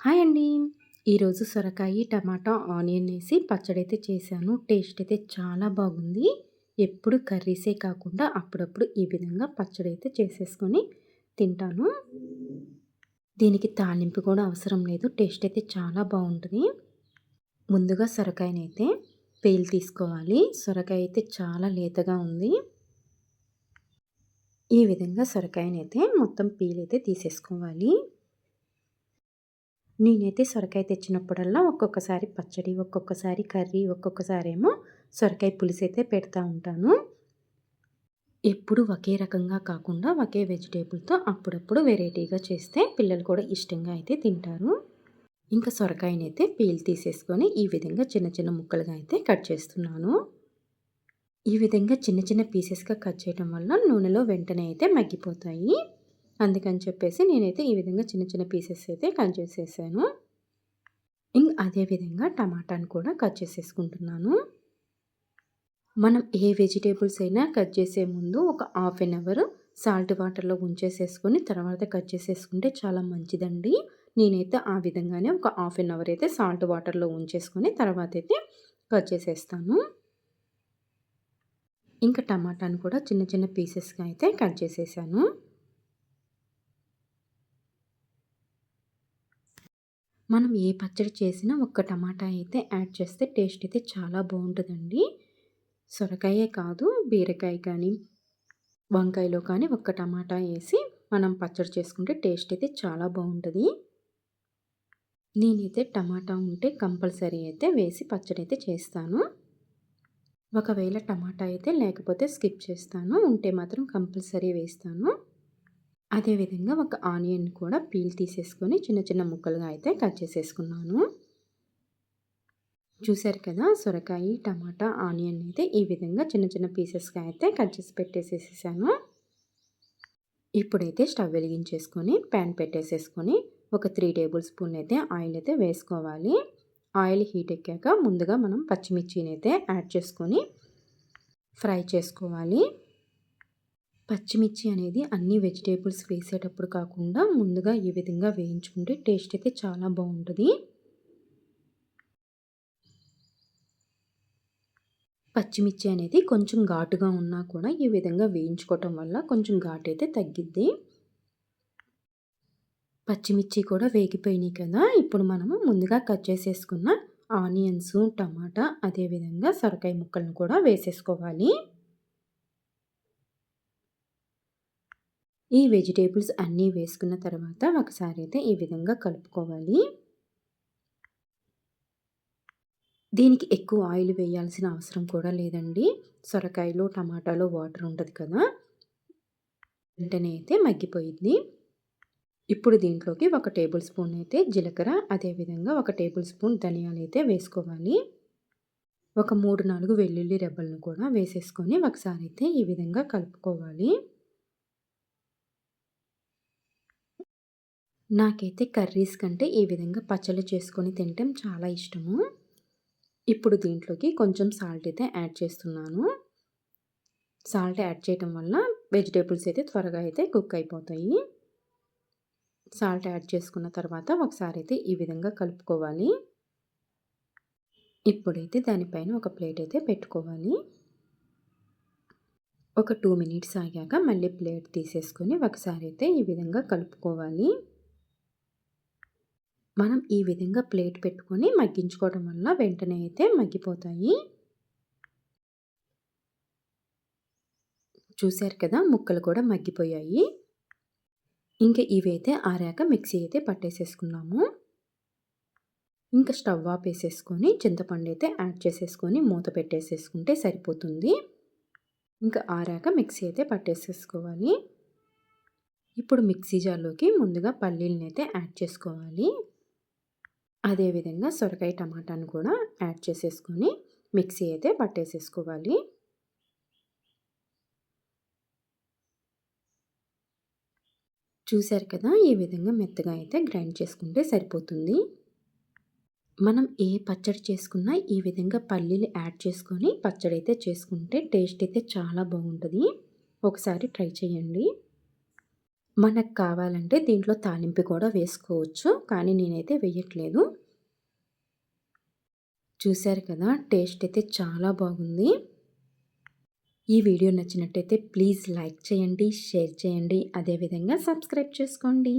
Hi అండి. ఈరోజు సొరకాయ టమాటా ఆనియన్ వేసి పచ్చడి అయితే చేశాను. టేస్ట్ అయితే చాలా బాగుంది. ఎప్పుడు కర్రీసే కాకుండా అప్పుడప్పుడు ఈ విధంగా పచ్చడి అయితే చేసేసుకొని తింటాను. దీనికి తాలింపు కూడా అవసరం లేదు. టేస్ట్ అయితే చాలా బాగుంటుంది. ముందుగా సొరకాయనైతే పేలు తీసుకోవాలి. సొరకాయ అయితే చాలా లేతగా ఉంది. ఈ విధంగా సొరకాయనైతే మొత్తం పీలైతే తీసేసుకోవాలి. నేనైతే సొరకాయ తెచ్చినప్పుడల్లా ఒక్కొక్కసారి పచ్చడి ఒక్కొక్కసారి కర్రీ ఒక్కొక్కసారి ఏమో సొరకాయ పులుసు అయితే పెడతా ఉంటాను. ఎప్పుడు ఒకే రకంగా కాకుండా ఒకే వెజిటేబుల్తో అప్పుడప్పుడు వెరైటీగా చేస్తే పిల్లలు కూడా ఇష్టంగా అయితే తింటారు. ఇంకా సొరకాయని అయితే పీల్ తీసేసుకొని ఈ విధంగా చిన్న చిన్న ముక్కలుగా అయితే కట్ చేస్తున్నాను. ఈ విధంగా చిన్న చిన్న పీసెస్గా కట్ చేయడం వల్ల నూనెలో వెంటనే అయితే మగ్గిపోతాయి. అందుకని చెప్పేసి నేనైతే ఈ విధంగా చిన్న చిన్న పీసెస్ అయితే కట్ చేసేసాను. ఇంక అదేవిధంగా టమాటాను కూడా కట్ చేసేసుకుంటున్నాను. మనం ఏ వెజిటేబుల్స్ అయినా కట్ చేసే ముందు ఒక హాఫ్ అన్ అవర్ సాల్ట్ వాటర్లో ఉంచేసేసుకొని తర్వాత కట్ చేసేసుకుంటే చాలా మంచిదండి. నేనైతే ఆ విధంగానే ఒక హాఫ్ అన్ అవర్ అయితే సాల్ట్ వాటర్లో ఉంచేసుకొని తర్వాత అయితే కట్ చేసేస్తాను. ఇంకా టమాటాను కూడా చిన్న చిన్న పీసెస్గా అయితే కట్ చేసేసాను. మనం ఏ పచ్చడి చేసినా ఒక్క టమాటా అయితే యాడ్ చేస్తే టేస్ట్ అయితే చాలా బాగుంటుందండి. సొరకాయే కాదు బీరకాయ కానీ వంకాయలో కానీ ఒక్క టమాటా వేసి మనం పచ్చడి చేసుకుంటే టేస్ట్ అయితే చాలా బాగుంటుంది. నేనైతే టమాటా ఉంటే కంపల్సరీ అయితే వేసి పచ్చడి అయితే చేస్తాను. ఒకవేళ టమాటా అయితే లేకపోతే స్కిప్ చేస్తాను ఉంటే మాత్రం కంపల్సరీ వేస్తాను. అదేవిధంగా ఒక ఆనియన్ కూడా పీల్ తీసేసుకొని చిన్న చిన్న ముక్కలుగా అయితే కట్ చేసేసుకున్నాను. చూశారు కదా సొరకాయ టమాటా ఆనియన్ అయితే ఈ విధంగా చిన్న చిన్న పీసెస్గా అయితే కట్ చేసి పెట్టేసేసాను ఇప్పుడైతే స్టవ్ వెలిగించేసుకొని ప్యాన్ పెట్టేసేసుకొని ఒక త్రీ టేబుల్ స్పూన్ అయితే ఆయిల్ అయితే వేసుకోవాలి. ఆయిల్ హీట్ ఎక్కాక ముందుగా మనం పచ్చిమిర్చిని అయితే యాడ్ చేసుకొని ఫ్రై చేసుకోవాలి. పచ్చిమిర్చి అనేది అన్ని వెజిటేబుల్స్ వేసేటప్పుడు కాకుండా ముందుగా ఈ విధంగా వేయించుకుంటే టేస్ట్ అయితే చాలా బాగుంటుంది. పచ్చిమిర్చి అనేది కొంచెం ఘాటుగా ఉన్నా కూడా ఈ విధంగా వేయించుకోవటం వల్ల కొంచెం ఘాటు అయితే తగ్గిద్ది. పచ్చిమిర్చి కూడా వేగిపోయినాయి కదా ఇప్పుడు మనము ముందుగా కట్ చేసేసుకున్న ఆనియన్స్ టమాటా అదేవిధంగా సొరకాయ ముక్కలను కూడా వేసేసుకోవాలి. ఈ వెజిటేబుల్స్ అన్నీ వేసుకున్న తర్వాత ఒకసారి అయితే ఈ విధంగా కలుపుకోవాలి. దీనికి ఎక్కువ ఆయిల్ వేయాల్సిన అవసరం కూడా లేదండి. సొరకాయలో టమాటాలో వాటర్ ఉంటుంది కదా వెంటనే అయితే మగ్గిపోయింది ఇప్పుడు దీంట్లోకి ఒక టేబుల్ స్పూన్ అయితే జీలకర్ర అదేవిధంగా ఒక టేబుల్ స్పూన్ ధనియాలు అయితే వేసుకోవాలి. ఒక మూడు నాలుగు వెల్లుల్లి రెబ్బలను కూడా వేసేసుకొని ఒకసారి అయితే ఈ విధంగా కలుపుకోవాలి. నాకైతే కర్రీస్ కంటే ఈ విధంగా పచ్చళ్ళు చేసుకొని తినటం చాలా ఇష్టము. ఇప్పుడు దీంట్లోకి కొంచెం సాల్ట్ అయితే యాడ్ చేస్తున్నాను. సాల్ట్ యాడ్ చేయటం వల్ల వెజిటేబుల్స్ అయితే త్వరగా అయితే కుక్ అయిపోతాయి. సాల్ట్ యాడ్ చేసుకున్న తర్వాత ఒకసారి అయితే ఈ విధంగా కలుపుకోవాలి. ఇప్పుడైతే దానిపైన ఒక ప్లేట్ అయితే పెట్టుకోవాలి. ఒక టూ మినిట్స్ ఆగాక మళ్ళీ ప్లేట్ తీసేసుకొని ఒకసారి అయితే ఈ విధంగా కలుపుకోవాలి. మనం ఈ విధంగా ప్లేట్ పెట్టుకొని మగ్గించుకోవడం వల్ల వెంటనే అయితే మగ్గిపోతాయి. చూశారు కదా ముక్కలు కూడా మగ్గిపోయాయి. ఇంకా ఇవైతే ఆరాక మిక్సీ అయితే పట్టేసేసుకున్నాము. ఇంకా స్టవ్ ఆపేసేసుకొని చింతపండు అయితే యాడ్ చేసేసుకొని మూత పెట్టేసేసుకుంటే సరిపోతుంది. ఇంకా ఆరాక మిక్సీ అయితే పట్టేసేసుకోవాలి. ఇప్పుడు మిక్సీ జార్లోకి ముందుగా పల్లీలని అయితే యాడ్ చేసుకోవాలి. అదేవిధంగా సొరకాయ టమాటాను కూడా యాడ్ చేసేసుకొని మిక్సీ అయితే పట్టేసేసుకోవాలి. చూశారు కదా ఈ విధంగా మెత్తగా అయితే గ్రైండ్ చేసుకుంటే సరిపోతుంది. మనం ఏ పచ్చడి చేసుకున్నా ఈ విధంగా పల్లీలు యాడ్ చేసుకొని పచ్చడి అయితే చేసుకుంటే టేస్ట్ అయితే చాలా బాగుంటుంది. ఒకసారి ట్రై చేయండి. మనకు కావాలంటే దీంట్లో తాలింపు కూడా వేసుకోవచ్చు. కానీ నేనైతే వేయట్లేదు. చూశారు కదా టేస్ట్ అయితే చాలా బాగుంది. ఈ వీడియో నచ్చినట్టయితే ప్లీజ్ లైక్ చేయండి షేర్ చేయండి. అదేవిధంగా సబ్స్క్రైబ్ చేసుకోండి.